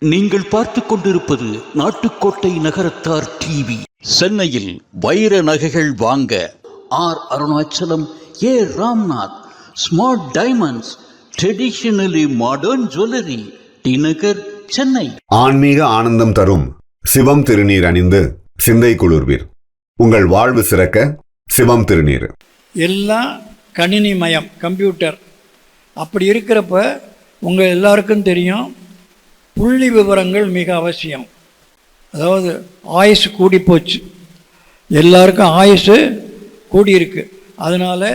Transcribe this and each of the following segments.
நீங்கள் பார்த்துக் கொண்டிருப்பது நாட்டுக்கோட்டை நகரத்தார் டிவி. சென்னையில் வைர நகைகள் வாங்க R Arunachalam A Ramnath smart diamonds traditionally modern jewellery T Nagar Chennai. ஆன்மீக ஆனந்தம் தரும் சிவம் திருநீர் அணிந்து சிந்தை குளிர்வீர். உங்கள் வாழ்வு சிறக்க சிவம் திருநீர். எல்லாம் கணினிமயம் கம்ப்யூட்டர். அப்படி இருக்கிறப்ப உங்கள் எல்லாருக்கும் தெரியும் புள்ளி விவரங்கள் மிக அவசியம். அதாவது ஆயுசு கூடி போச்சு எல்லாருக்கும் ஆயுசு கூடியிருக்கு. அதனால்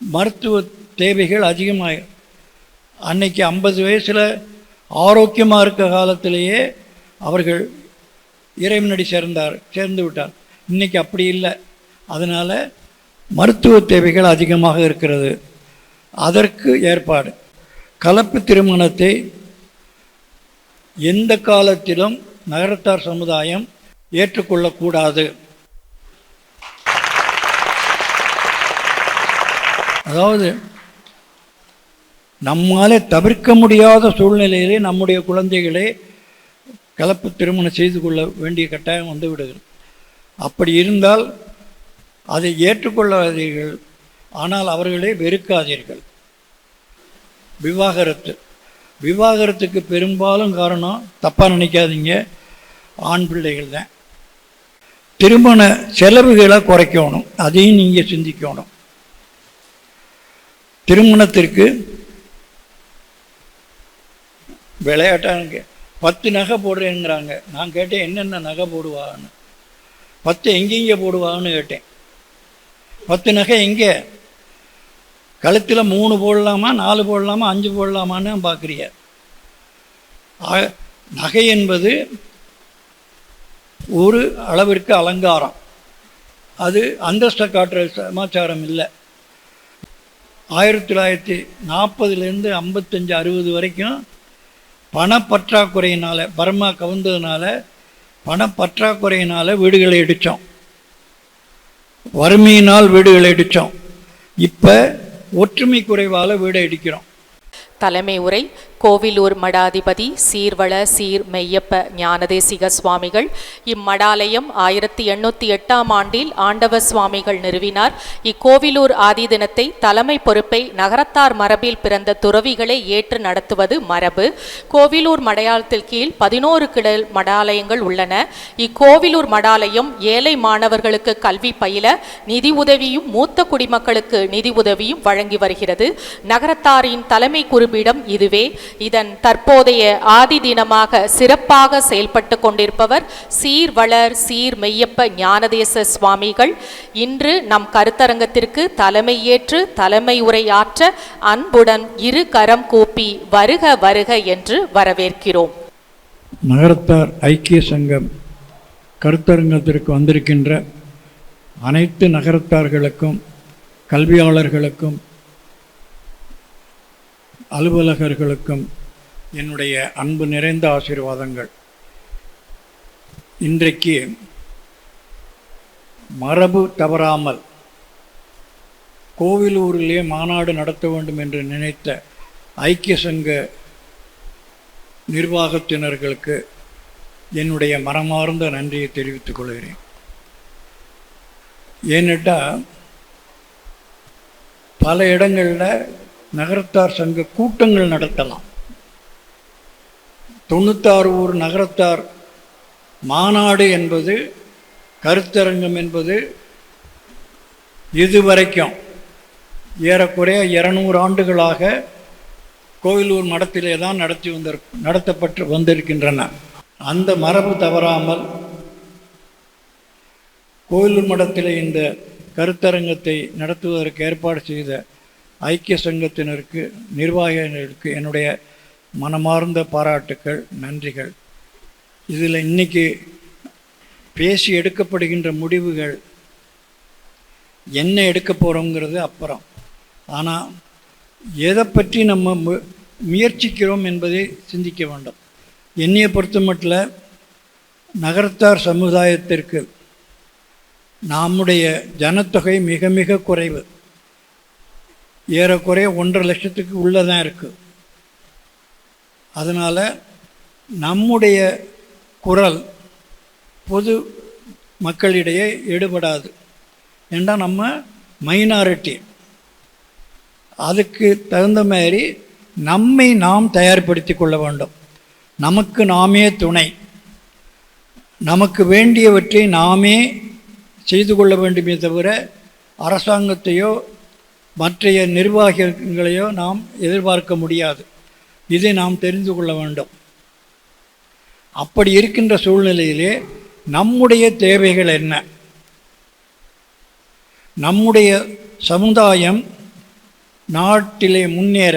மருத்துவ தேவைகள் அதிகமாக அன்னைக்கு ஐம்பது வயசில் ஆரோக்கியமாக இருக்க காலத்திலேயே அவர்கள் இறைவனடி சேர்ந்தார் சேர்ந்து விட்டார். இன்றைக்கி அப்படி இல்லை. அதனால் மருத்துவ தேவைகள் அதிகமாக இருக்கிறது. அதற்கு ஏற்பாடு. கலப்பு திருமணத்தை எந்த காலத்திலும் நகரத்தார் சமுதாயம் ஏற்றுக்கொள்ளக்கூடாது. அதாவது நம்மாலே தவிர்க்க முடியாத சூழ்நிலையிலே நம்முடைய குழந்தைகளை கலப்பு திருமணம் செய்து கொள்ள வேண்டிய கட்டாயம் வந்து விடுகிறது அப்படி இருந்தால் அதை ஏற்றுக்கொள்ளாதீர்கள். ஆனால் அவர்களை வெறுக்காதீர்கள். விவாகரத்து. விவாகரத்துக்கு பெரும்பாலும் காரணம் தப்பாக நினைக்காதீங்க. ஆண் பிள்ளைகள் தான். திருமண செலவுகளை குறைக்கணும். அதையும் நீங்கள் சிந்திக்கணும். திருமணத்திற்கு விளையாட்டாங்க பத்து நகை போடுறேங்கிறாங்க நான் கேட்டேன் என்னென்ன நகை போடுவான்னு? பத்து எங்கெங்கே போடுவான்னு கேட்டேன். பத்து நகை எங்கே? கழுத்தில் மூணு போடலாமா நாலு போடலாமா அஞ்சு போடலாமான்னு பார்க்குறிய நகை என்பது ஒரு அளவிற்கு அலங்காரம். அது அந்தஸ்தை காட்டுற சமாச்சாரம் இல்லை. ஆயிரத்தி தொள்ளாயிரத்தி நாற்பதுலேருந்து ஐம்பத்தஞ்சு அறுபது வரைக்கும் பணப்பற்றாக்குறையினால் பர்மா கவுந்ததுனால பணப்பற்றாக்குறையினால் வீடுகளை இடித்தோம் வறுமையினால் வீடுகளை இடித்தோம் இப்போ ஒற்றுமை குறைவால் வீடை இடிக்கிறோம். தலைமை உரை கோவிலூர் மடாதிபதி சீர்வள சீர் மெய்யப்ப ஞானதேசிக சுவாமிகள். இம்மடாலயம் ஆயிரத்தி எண்ணூற்றி எட்டாம் ஆண்டில் ஆண்டவ சுவாமிகள் நிறுவினார். இக்கோவிலூர் ஆதி தினத்தை தலைமை பொறுப்பை நகரத்தார் மரபில் பிறந்த துறவிகளை ஏற்று நடத்துவது மரபு. கோவிலூர் மடையாளத்தில் கீழ் பதினோரு கிடல் மடாலயங்கள் உள்ளன. இக்கோவிலூர் மடாலயம் ஏழை மாணவர்களுக்கு கல்வி பயில நிதி உதவியும் மூத்த குடிமக்களுக்கு நிதி உதவியும் வழங்கி வருகிறது. நகரத்தாரின் தலைமை குறி குறிப்பிடம் இதுவே. இதன் தற்போதைய ஆதி தினமாக சிறப்பாக செயல்பட்டு கொண்டிருப்பவர் சீர்வளர் சீர் மெய்யப்ப ஞானதேச சுவாமிகள். இன்று நம் கருத்தரங்கத்திற்கு தலைமையேற்று தலைமை உரையாற்ற அன்புடன் இரு கரம் கூப்பி வருக வருக என்று வரவேற்கிறோம். நகரத்தார் ஐக்கிய சங்கம் கருத்தரங்கத்திற்கு வந்திருக்கின்ற அனைத்து நகரத்தார்களுக்கும் கல்வியாளர்களுக்கும் அலுவலகர்களுக்கும் என்னுடைய அன்பு நிறைந்த ஆசீர்வாதங்கள். இன்றைக்கு மரபு தவறாமல் கோவிலூரிலே மாநாடு நடத்த வேண்டும் என்று நினைத்த ஐக்கிய சங்க நிர்வாகத்தினர்களுக்கு என்னுடைய மரமார்ந்த நன்றியை தெரிவித்துக் கொள்கிறேன். ஏன்னுட்டா பல இடங்களில் நகரத்தார் சங்க கூட்டங்கள் நடத்தலாம். தொண்ணூத்தாறு ஊர் நகரத்தார் மாநாடு என்பது கருத்தரங்கம் என்பது இதுவரைக்கும் ஏறக்குறைய இருநூறு ஆண்டுகளாக கோயிலூர் மடத்திலே தான் நடத்தி வந்த நடத்தப்பட்டு வந்திருக்கின்றன. அந்த மரபு தவறாமல் கோயிலூர் மடத்திலே இந்த கருத்தரங்கத்தை நடத்துவதற்கு ஏற்பாடு செய்த ஐக்கிய சங்கத்தினருக்கு நிர்வாகிகளுக்கு என்னுடைய மனமார்ந்த பாராட்டுக்கள் நன்றிகள். இதில் இன்னைக்கு பேசி எடுக்கப்படுகின்ற முடிவுகள் என்ன எடுக்க போகிறோங்கிறது அப்புறம். ஆனால் எதை பற்றி நம்ம மு முயற்சிக்கிறோம் என்பதை சிந்திக்க வேண்டும். என்னையை பொறுத்த மட்டும் நகரத்தார் சமுதாயத்திற்கு நம்முடைய ஜனத்தொகை மிக மிக குறைவு. ஏறக்குறைய ஒன்றரை லட்சத்துக்கு உள்ளே தான் இருக்குது அதனால் நம்முடைய குரல் பொது மக்களிடையே எடுபடாது ஏன்னா நம்ம மைனாரிட்டி அதுக்கு தகுந்த மாதிரி நம்மை நாம் தயார்படுத்தி கொள்ள வேண்டும். நமக்கு நாமே துணை. நமக்கு வேண்டியவற்றை நாமே செய்து கொள்ள வேண்டுமே தவிர அரசாங்கத்தையோ மற்றைய நிர்வாகிகளையோ நாம் எதிர்பார்க்க முடியாது. இதை நாம் தெரிந்து கொள்ள வேண்டும். அப்படி இருக்கின்ற சூழ்நிலையிலே நம்முடைய தேவைகள் என்ன? நம்முடைய சமுதாயம் நாட்டிலே முன்னேற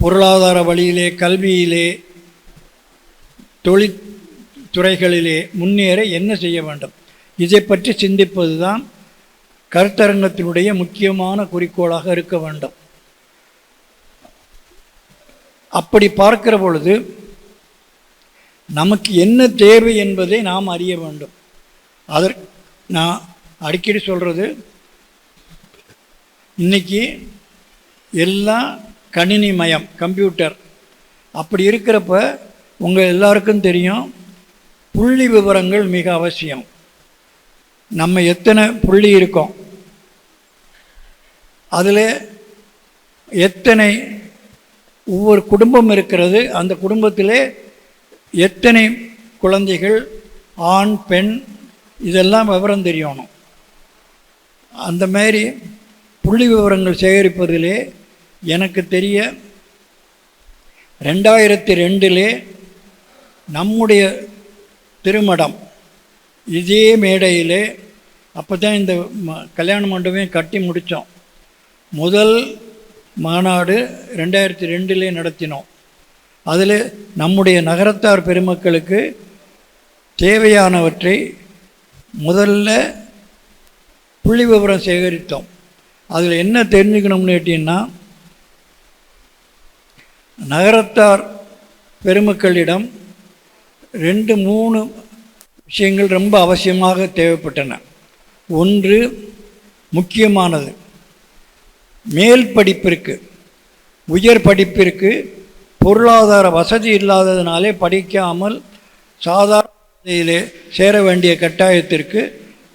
பொருளாதார வழியிலே கல்வியிலே தொழிற்துறைகளிலே முன்னேற என்ன செய்ய வேண்டும்? இதை பற்றி சிந்திப்பது தான் கருத்தரங்கத்தினுடைய முக்கியமான குறிக்கோளாக இருக்க வேண்டும். அப்படி பார்க்கிற பொழுது நமக்கு என்ன தேவை என்பதை நாம் அறிய வேண்டும். அதற்கு நான் அடிக்கடி சொல்கிறது இன்னைக்கு எல்லாம் கணினி மயம் கம்ப்யூட்டர் அப்படி இருக்கிறப்ப உங்கள் எல்லாருக்கும் தெரியும் புள்ளி விவரங்கள் மிக அவசியம். நம்ம எத்தனை புள்ளி இருக்கோம்? அதில் எத்தனை ஒவ்வொரு குடும்பம் இருக்கிறது அந்த குடும்பத்திலே எத்தனை குழந்தைகள் ஆண் பெண் இதெல்லாம் விவரம் தெரியணும். அந்த மாதிரி புள்ளி விவரங்கள் சேகரிப்பதிலே எனக்கு தெரிய ரெண்டாயிரத்தி ரெண்டிலே நம்முடைய திருமடம் இதே மேடையிலே அப்போ தான் இந்த ம- கல்யாண மண்டபமே கட்டி முடித்தோம் முதல் மாநாடு ரெண்டாயிரத்தி ரெண்டிலே நடத்தினோம். அதில் நம்முடைய நகரத்தார் பெருமக்களுக்கு தேவையானவற்றை முதல்ல புள்ளி விவரம் சேகரித்தோம். அதில் என்ன தெரிஞ்சுக்கணும்னு கேட்டிங்கன்னா நகரத்தார் பெருமக்களிடம் ரெண்டு மூணு விஷயங்கள் ரொம்ப அவசியமாக தேவைப்பட்டன. ஒன்று முக்கியமானது. மேல் படிப்பிற்கு உயர் படிப்பிற்கு பொருளாதார வசதி இல்லாததினாலே படிக்காமல் சாதாரண நிலையிலே சேர வேண்டிய கட்டாயத்திற்கு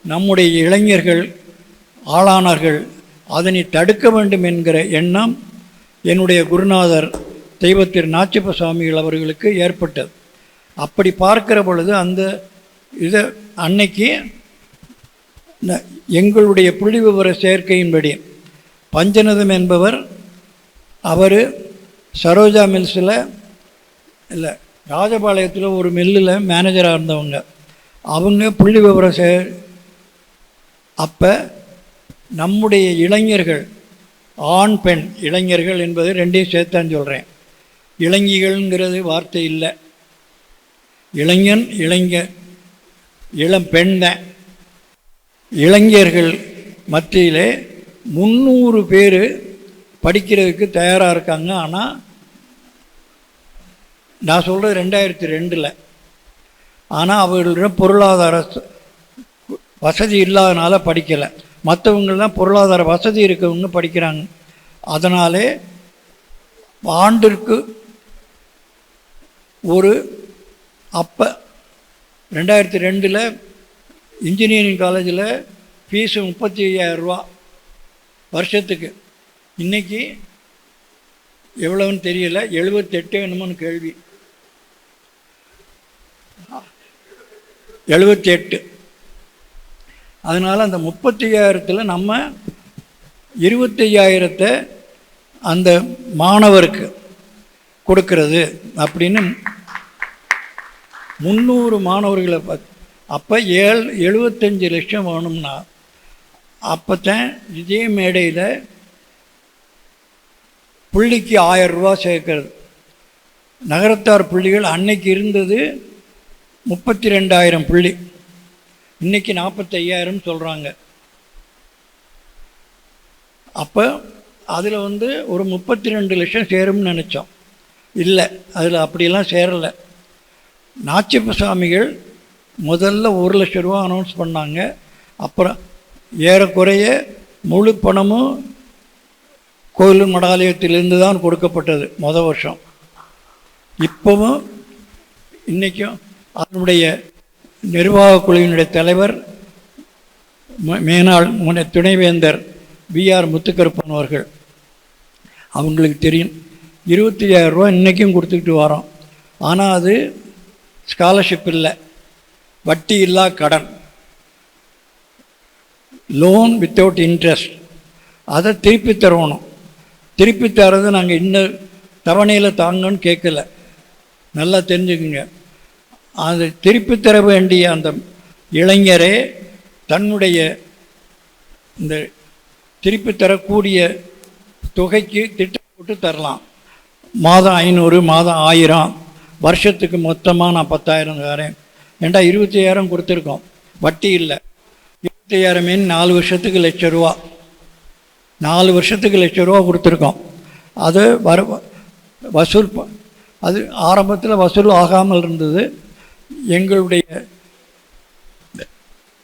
நம்முடைய இளைஞர்கள் ஆளானார்கள் அதனை தடுக்க வேண்டும் என்கிற எண்ணம் என்னுடைய குருநாதர் தெய்வத்திரு நாச்சிப்ப சுவாமிகள் அவர்களுக்கு ஏற்பட்டது. அப்படி பார்க்கிற பொழுது அந்த இதை அன்னைக்கு எங்களுடைய புள்ளி விவர சேர்க்கையின்படி பஞ்சநதம் என்பவர் அவர் சரோஜா மில்ஸில் இல்லை ராஜபாளையத்தில் ஒரு மில்லில் மேனேஜராக இருந்தவங்க. அவங்க புள்ளி விவர சே அப்போ நம்முடைய இளைஞர்கள் ஆண் பெண் இளைஞர்கள் என்பது ரெண்டையும் சேர்த்தான்னு சொல்கிறேன் இளைஞிகள்ங்கிறது வார்த்தை இல்லை. இளைஞன் இளைஞர் இளம் பெண் இளைஞர்கள் மத்தியிலே முந்நூறு பேர் படிக்கிறதுக்கு தயாராக இருக்காங்க. ஆனால் நான் சொல்கிறது ரெண்டாயிரத்தி ரெண்டில். ஆனால் அவர்களிடம் பொருளாதார வசதி இல்லாதனால படிக்கலை. மற்றவங்கெல்லாம் பொருளாதார வசதி இருக்கவங்க படிக்கிறாங்க. அதனாலே ஆண்டிற்கு ஒரு அப்போ ரெண்டாயிரத்தி ரெண்டில் இன்ஜினியரிங் காலேஜில் ஃபீஸு முப்பத்தி ஐயாயிரரூவா வருஷத்துக்கு. இன்னைக்கு எவ்வளோன்னு தெரியல எழுபத்தெட்டு என்னமோன்னு கேள்வி. எழுபத்தி எட்டு அதனால் அந்த முப்பத்தையாயிரத்தில் நம்ம இருபத்தையாயிரத்தை அந்த மாணவருக்கு கொடுக்கறது அப்படின்னு முந்நூறு மாணவர்களை பார்த்து அப்போ ஏழு எழுபத்தஞ்சு லட்சம் வேணும்னா அப்போ தான் இதே மேடையில் புள்ளிக்கு ஆயிரம் ரூபா சேர்க்கறது. நகரத்தார் புள்ளிகள் அன்னைக்கு இருந்தது முப்பத்தி ரெண்டாயிரம் புள்ளி. இன்றைக்கி நாற்பத்தையாயிரம் சொல்கிறாங்க அப்போ அதில் வந்து ஒரு முப்பத்தி ரெண்டு லட்சம் சேரும்னு நினச்சோம். இல்லை அதில் அப்படியெல்லாம் சேரலை. நாச்சிப்ப சுவாமிகள் முதல்ல ஒரு லட்ச ரூபா அனௌன்ஸ் பண்ணாங்க. அப்புறம் ஏறக்குறைய முழு பணமும் கோயில் மடாலயத்திலிருந்து தான் கொடுக்கப்பட்டது மொதல் வருஷம். இப்போவும் இன்றைக்கும் அதனுடைய நிர்வாகக் குழுவினுடைய தலைவர் மேனாள் முனை துணைவேந்தர் பிஆர் முத்துக்கருப்பன் அவர்கள். அவங்களுக்கு தெரியும். இருபத்தி ரூபா இன்றைக்கும் கொடுத்துக்கிட்டு வரோம். ஆனால் அது ஸ்காலர்ஷிப் இல்லை. வட்டி இல்லா கடன். லோன் வித்தவுட் இன்ட்ரெஸ்ட் அதை திருப்பி தரணும். திருப்பி தரது நாங்கள் இன்னும் தவணையில் தாங்கன்னு கேட்கல நல்லா தெரிஞ்சுக்குங்க. அது திருப்பி தர வேண்டிய அந்த இளைஞரே தன்னுடைய இந்த திருப்பி தரக்கூடிய தொகைக்கு திட்டம் போட்டு தரலாம். மாதம் ஐநூறு மாதம் ஆயிரம். வருஷத்துக்கு மொத்தமாக நான் பத்தாயிரம் தரேன். ஏண்டா இருபத்தி ஐயாயிரம் கொடுத்துருக்கோம்? வட்டி இல்லை. இருபத்தி ஐயாயிரமே நாலு வருஷத்துக்கு லட்ச ரூபா. நாலு வருஷத்துக்கு லட்ச ரூபா கொடுத்துருக்கோம். அது வர வசூல் அது ஆரம்பத்தில் வசூல் ஆகாமல் இருந்தது. எங்களுடைய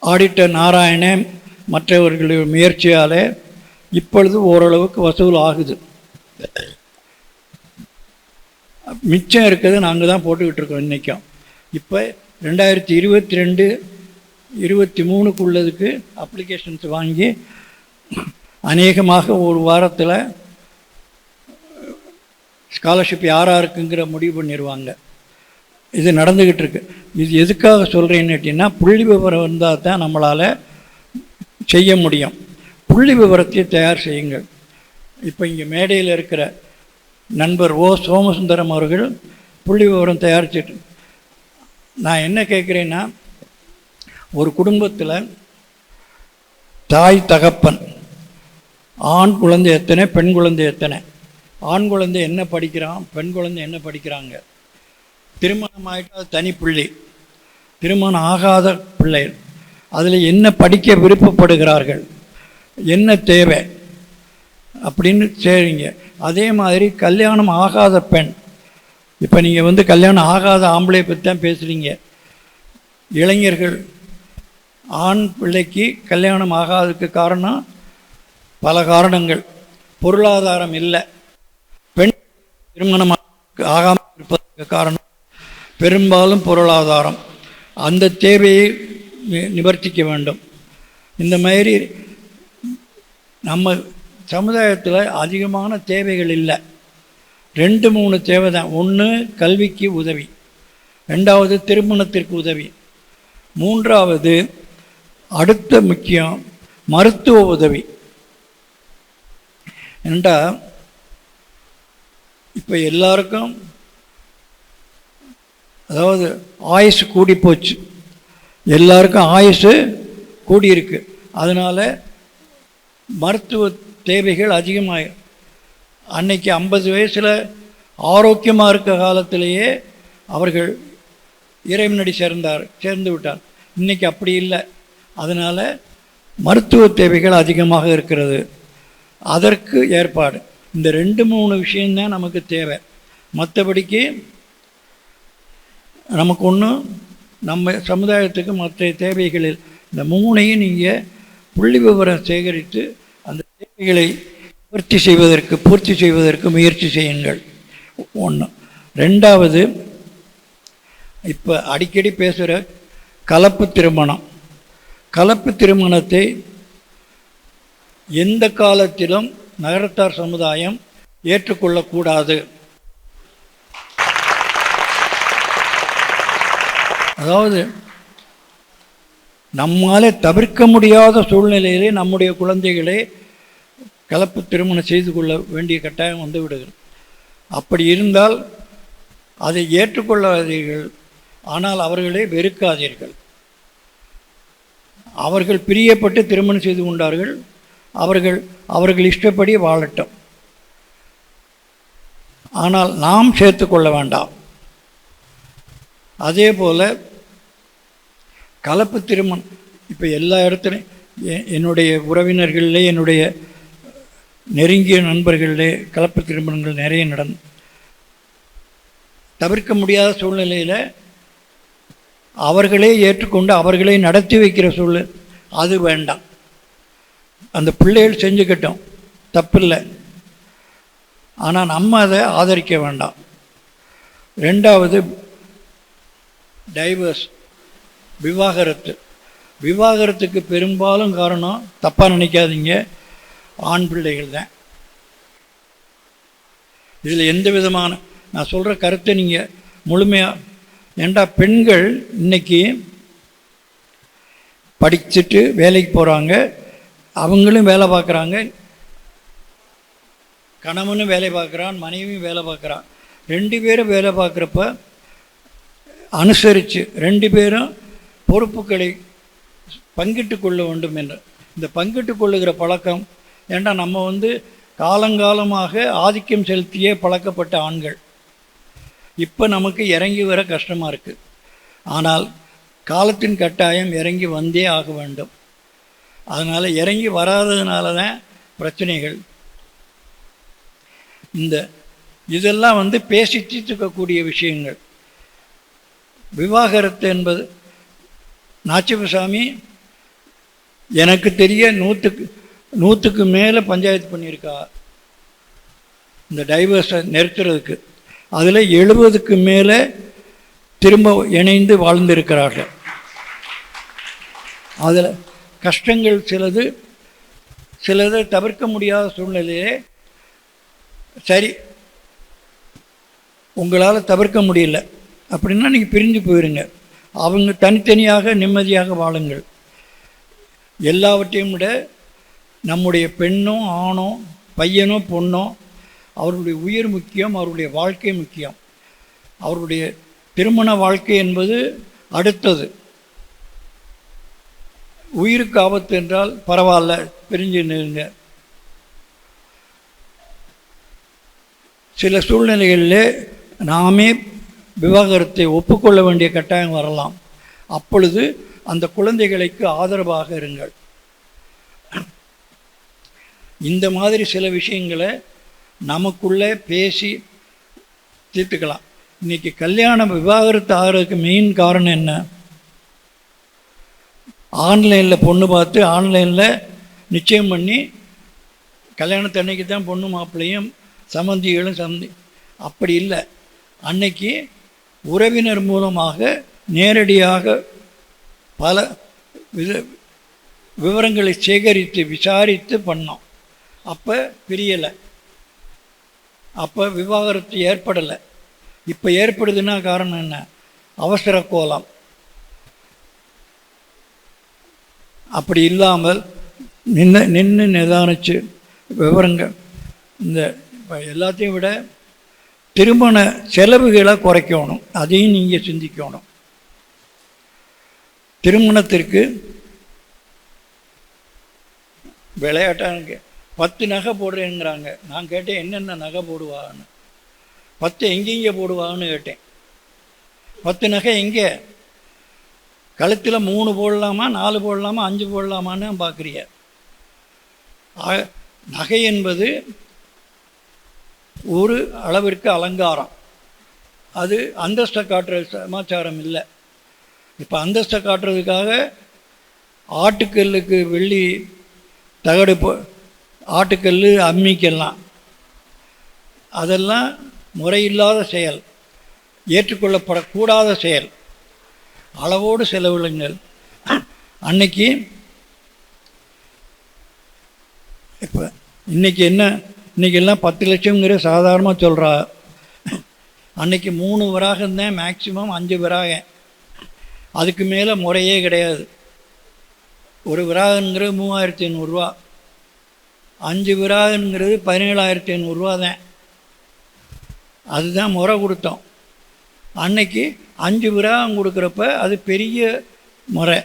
ஆடிட்டர் நாராயணன் மற்றவர்களுடைய முயற்சியால் இப்பொழுது ஓரளவுக்கு வசூல் ஆகுது. மிச்சம் இருக்கிறது நாங்கள் தான் போட்டுக்கிட்டு இருக்கோம் இன்றைக்கும் இப்போ ரெண்டாயிரத்தி இருபத்தி ரெண்டு இருபத்தி மூணுக்குள்ளதுக்கு அப்ளிகேஷன்ஸ் வாங்கி அநேகமாக ஒரு வாரத்தில் ஸ்காலர்ஷிப் யார் யாருக்குங்கிற முடிவு பண்ணிடுவாங்க இது நடந்துக்கிட்டு இருக்கு. இது எதுக்காக சொல்கிறேன்னு கேட்டிங்கன்னா புள்ளி விவரம் இருந்தால் தான் நம்மளால் செய்ய முடியும். புள்ளி விவரத்தை தயார் செய்யுங்கள். இப்போ இங்கே மேடையில் இருக்கிற நண்பர் ஓ சோமசுந்தரம் அவர்கள் புள்ளி விவரம் தயாரிச்சிட்டு. நான் என்ன கேட்குறேன்னா ஒரு குடும்பத்தில் தாய் தகப்பன் ஆண் குழந்தை எத்தனை பெண் குழந்தை எத்தனை? ஆண் குழந்தை என்ன படிக்கிறான் பெண் குழந்தை என்ன படிக்கிறாங்க? திருமணம் ஆகிட்டால் அது தனி பிள்ளை. திருமணம் ஆகாத பிள்ளை அதில் என்ன படிக்க விருப்பப்படுகிறார்கள்? என்ன தேவை? அப்படின்னு சரிங்க அதே மாதிரி கல்யாணம் ஆகாத பெண். இப்போ நீங்கள் வந்து கல்யாணம் ஆகாத ஆம்பளை பற்றி தான் பேசுகிறீங்க இளைஞர்கள் ஆண் பிள்ளைக்கு கல்யாணம் ஆகாததுக்கு காரணம் பல காரணங்கள். பொருளாதாரம் இல்லை. பெண் திருமணம் ஆகாமல் இருப்பதற்கு காரணம் பெரும்பாலும் பொருளாதாரம். அந்த தேவையை நிவர்த்திக்க வேண்டும். இந்த மாதிரி நம்ம சமுதாயத்தில் அதிகமான தேவைகள் இல்லை. ரெண்டு மூணு தேவை தான். ஒன்று கல்விக்கு உதவி. ரெண்டாவது திருமணத்திற்கு உதவி. மூன்றாவது அடுத்த முக்கியம் மருத்துவ உதவி. ஏண்டா இப்போ எல்லாருக்கும் அதாவது ஆயுசு கூடி போச்சு. எல்லாருக்கும் ஆயுசு கூடியிருக்கு. அதனால் மருத்துவ தேவைகள் அதிகமாக அன்னைக்கு ஐம்பது வயசில் ஆரோக்கியமாக இருக்க காலத்திலேயே அவர்கள் இறைவனடி சேர்ந்தார் சேர்ந்து விட்டார். இன்றைக்கி அப்படி இல்லை. அதனால் மருத்துவ தேவைகள் அதிகமாக இருக்கிறது. அதற்கு ஏற்பாடு. இந்த ரெண்டு மூணு விஷயம்தான் நமக்கு தேவை. மற்றபடிக்கு நமக்கு ஒன்றும் நம்ம சமுதாயத்துக்கு மற்ற தேவைகளில் இந்த மூணையும் நீங்கள் புள்ளி விவரம் சேகரித்து அந்த பூர்த்தி செய்வதற்கு பூர்த்தி செய்வதற்கு முயற்சி செய்யுங்கள். ஒன்று ரெண்டாவது இப்போ அடிக்கடி பேசுகிற கலப்பு திருமணம். கலப்பு திருமணத்தை எந்த காலத்திலும் நகரத்தார் சமுதாயம் ஏற்றுக்கொள்ளக்கூடாது. அதாவது நம்மாலே தவிர்க்க முடியாத சூழ்நிலையிலே நம்முடைய குழந்தைகளை கலப்பு திருமணம் செய்து கொள்ள வேண்டிய கட்டாயம் வந்து விடுகிறது அப்படி இருந்தால் அதை ஏற்றுக்கொள்ளாதீர்கள். ஆனால் அவர்களை வெறுக்காதீர்கள். அவர்கள் பிரியப்பட்டு திருமணம் செய்து கொண்டார்கள். அவர்கள் அவர்கள் இஷ்டப்படி வாழட்டும். ஆனால் நாம் சேர்த்துக்கொள்ள வேண்டாம். அதே போல் கலப்பு திருமணம் இப்போ எல்லா இடத்துலையும் எ- என்னுடைய உறவினர்களிலே என்னுடைய நெருங்கிய நண்பர்களிலே கலப்பு திருமணங்கள் நிறைய நடந்து தவிர்க்க முடியாத சூழ்நிலையில் அவர்களே ஏற்றுக்கொண்டு அவர்களே நடத்தி வைக்கிற சூழல் அது வேண்டாம். அந்த பிள்ளைகள் செஞ்சுக்கிட்டோம். தப்பில்லை. ஆனால் நம்ம அதை ஆதரிக்க வேண்டாம். ரெண்டாவது டைவர்ஸ் விவாகரத்து. விவாகரத்துக்கு பெரும்பாலும் காரணம் தப்பாக நினைக்காதீங்க. ஆண் பிள்ளைகள் தான். இதில் எந்த விதமான நான் சொல்கிற கருத்தை நீங்கள் முழுமையாக ஏண்டா பெண்கள் இன்னைக்கு படிச்சுட்டு வேலைக்கு போகிறாங்க அவங்களும் வேலை பார்க்குறாங்க கணவனும் வேலை பார்க்குறான் மனைவியும் வேலை பார்க்குறான். ரெண்டு பேரும் வேலை பார்க்குறப்ப அனுசரித்து ரெண்டு பேரும் பொறுப்புகளை பங்கிட்டு கொள்ள வேண்டும் என்று இந்த பங்கிட்டு கொள்ளுகிற பழக்கம் ஏண்டா நம்ம வந்து காலங்காலமாக ஆதிக்கம் செலுத்தியே பழக்கப்பட்ட ஆண்கள். இப்போ நமக்கு இறங்கி வர கஷ்டமாக இருக்குது ஆனால் காலத்தின் கட்டாயம் இறங்கி வந்தே ஆக வேண்டும். அதனால் இறங்கி வராததுனால தான் பிரச்சனைகள். இந்த இதெல்லாம் வந்து பேசி தீர்த்துக்கக்கூடிய விஷயங்கள். விவாகரத்து என்பது நாச்சிபசாமி எனக்கு தெரிய நூற்றுக்கு நூற்றுக்கு மேலே பஞ்சாயத்து பண்ணியிருக்கா. இந்த டைவர்ஸை நிறுத்துறதுக்கு. அதில் எழுபதுக்கு மேலே திரும்ப இணைந்து வாழ்ந்திருக்கிறார்கள். அதில் கஷ்டங்கள் சிலது சிலதை தவிர்க்க முடியாத சூழ்நிலையே சரி உங்களால் தவிர்க்க முடியல. அப்படின்னா நீங்கள் பிரிஞ்சு போயிருங்க. அவங்க தனித்தனியாக நிம்மதியாக வாழுங்கள். எல்லாவற்றையும் விட நம்முடைய பெண்ணோ ஆணோ பையனோ பொண்ணோ அவருடைய உயிர் முக்கியம் அவருடைய வாழ்க்கை முக்கியம். அவருடைய திருமண வாழ்க்கை என்பது அடுத்தது. உயிருக்கு ஆபத்து என்றால் பரவாயில்ல பிரிஞ்சு நிறுங்க சில சூழ்நிலைகளிலே நாமே விவாகரத்தை ஒப்புக்கொள்ள வேண்டிய கட்டாயம் வரலாம். அப்பொழுது அந்த குழந்தைகளுக்கு ஆதரவாக இருங்கள். இந்த மாதிரி சில விஷயங்களை நமக்குள்ளே பேசி தீர்த்துக்கலாம். இன்றைக்கி கல்யாணம் விவாகரத்து ஆகிறதுக்கு மெயின் காரணம் என்ன? ஆன்லைனில் பொண்ணு பார்த்து ஆன்லைனில் நிச்சயம் பண்ணி கல்யாணத்து அன்னைக்கு தான் பொண்ணு மாப்பிள்ளையும் சம்மந்திகளும் சந்தி அப்படி இல்லை. அன்னைக்கு உறவினர் மூலமாக நேரடியாக பல விவரங்களை சேகரித்து விசாரித்து பண்ணோம். அப்போ பிரியலை. அப்போ விவாகரத்து ஏற்படலை. இப்போ ஏற்படுதுன்னா காரணம் என்ன? அவசர கோலம். அப்படி இல்லாமல் நின்று நின்று நிதானிச்சு விவரங்கள் இந்த இப்போ எல்லாத்தையும் விட திருமண செலவுகளை குறைக்கணும். அதையும் நீங்கள் சிந்திக்கணும். திருமணத்திற்கு விளையாட்டாங்க பத்து நகை போடுறேங்கிறாங்க. நான் கேட்டேன் என்னென்ன நகை போடுவான்னு? பத்து எங்கெங்கே போடுவான்னு கேட்டேன். பத்து நகை எங்கே? கழுத்தில் மூணு போடலாமா நாலு போடலாமா அஞ்சு போடலாமான்னு பார்க்குறிய நகை என்பது ஒரு அளவிற்கு அலங்காரம். அது அந்தஸ்தை காட்டுற சமாச்சாரம் இல்லை. இப்போ அந்தஸ்தை காட்டுறதுக்காக ஆட்டுக்கல்லுக்கு வெள்ளி தகடு போ ஆட்டுக்கல் அம்மிக்கெல்லாம். அதெல்லாம் முறையில்லாத செயல். ஏற்றுக்கொள்ளப்படக்கூடாத செயல். அளவோடு செலவிடுங்கள். அன்னைக்கு இப்போ இன்னைக்கு என்ன? இன்றைக்கெல்லாம் பத்து லட்சங்கிற சாதாரணமாக சொல்கிறா அன்னைக்கு மூணு வராகம் தான் மேக்சிமம் அஞ்சு விராகம். அதுக்கு மேலே முறையே கிடையாது. ஒரு விராகங்கிற மூவாயிரத்தி ஐநூறுரூவா அஞ்சு விராகங்கிறது பதினேழாயிரத்தி ஐநூறுரூவா தான். அதுதான் முறை கொடுத்தோம். அன்னைக்கு அஞ்சு விராகம் கொடுக்குறப்ப அது பெரிய முறை.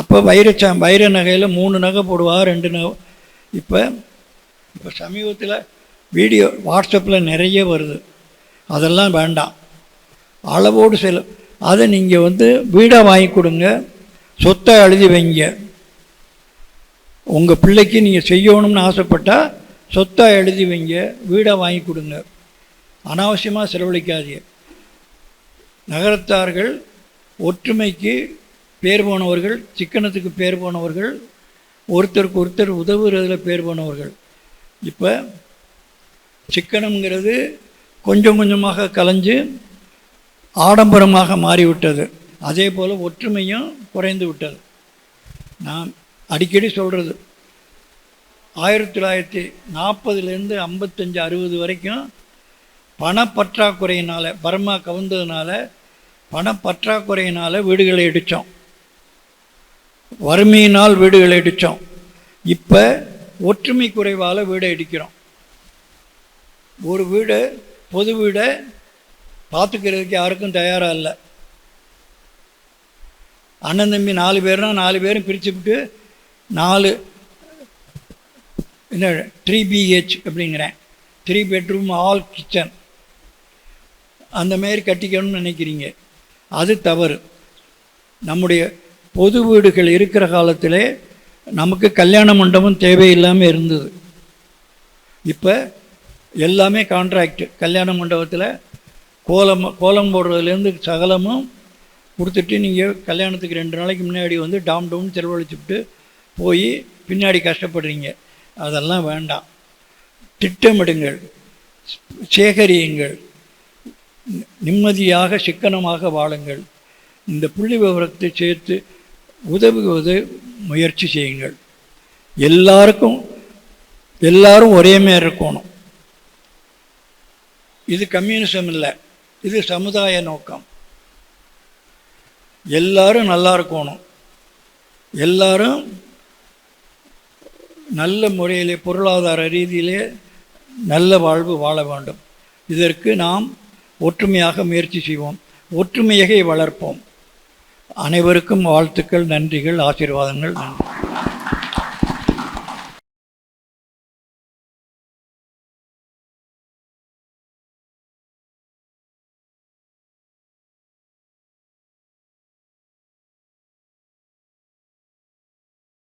அப்போ வைரச்சா வைர நகையில் மூணு நகை போடுவா ரெண்டு நகை. இப்போ இப்போ சமீபத்தில் வீடியோ வாட்ஸ்அப்பில் நிறைய வருது. அதெல்லாம் வேண்டாம். அளவோடு செல அதை நீங்கள் வந்து வீடாக வாங்கி கொடுங்க. சொத்தை எழுதி வைங்க. உங்கள் பிள்ளைக்கு நீங்கள் செய்யணும்னு ஆசைப்பட்டால் சொத்தாக எழுதி வைங்க வீடாக வாங்கி கொடுங்க. அனாவசியமாக செலவழிக்காதீங்க. நகரத்தார்கள் ஒற்றுமைக்கு பேர் போனவர்கள் சிக்கனத்துக்கு பேர் போனவர்கள் ஒருத்தருக்கு ஒருத்தர் உதவுறதுல பேர் போனவர்கள். இப்போ சிக்கனம்ங்கிறது கொஞ்சம் கொஞ்சமாக கலைஞ்சு ஆடம்பரமாக மாறிவிட்டது. அதே போல் ஒற்றுமையும் குறைந்து விட்டது. நான் அடிக்கடி சொல்கிறது ஆயிரத்தி தொள்ளாயிரத்தி நாற்பதுலேருந்து ஐம்பத்தஞ்சு அறுபது வரைக்கும் பணப்பற்றாக்குறையினால் பர்மா கவுந்ததுனால பணப்பற்றாக்குறையினால் வீடுகளை இடித்தோம். வறுமையினால் வீடுகளை இடித்தோம். இப்போ ஒற்றுமை குறைவால் வீடை இடிக்கிறோம். ஒரு வீடு பொது வீடை பார்த்துக்கிறதுக்கு யாருக்கும் தயாராக இல்லை. அண்ணன் தம்பி நாலு பேர்னால் நாலு பேரும் பிரித்து விட்டு நாலு என்ன த்ரீ பிஹெச் அப்படிங்கிறேன். த்ரீ பெட்ரூம் ஆல் கிச்சன் அந்தமாரி கட்டிக்கணும்னு நினைக்கிறீங்க. அது தவறு. நம்முடைய பொது வீடுகள் இருக்கிற காலத்திலே நமக்கு கல்யாண மண்டபம் தேவையில்லாமல் இருந்தது. இப்போ எல்லாமே கான்ட்ராக்ட் கல்யாண மண்டபத்தில் கோலம் கோலம் போடுறதுலேருந்து சகலமும் கொடுத்துட்டு நீங்கள் கல்யாணத்துக்கு ரெண்டு நாளைக்கு முன்னாடி வந்து டாம் டவுன் செலவழிச்சுட்டு போய் பின்னாடி கஷ்டப்படுறீங்க. அதெல்லாம் வேண்டாம். திட்டமிடுங்கள். சேகரியுங்கள். நிம்மதியாக சிக்கனமாக வாழுங்கள். இந்த புள்ளி விவரத்தை சேர்த்து உதவுவது முயற்சி செய்யுங்கள். எல்லாருக்கும் எல்லாரும் ஒரே மாதிரி இருக்கணும். இது கம்யூனிசம் இல்லை. இது சமுதாய நோக்கம். எல்லாரும் நல்லா இருக்கணும். எல்லாரும் நல்ல முறையிலே பொருளாதார ரீதியிலே நல்ல வாழ்வு வாழ வேண்டும். இதற்கு நாம் ஒற்றுமையாக முயற்சி செய்வோம். ஒற்றுமையை வளர்ப்போம். அனைவருக்கும் வாழ்த்துக்கள் நன்றிகள் ஆசீர்வாதங்கள் நன்றி.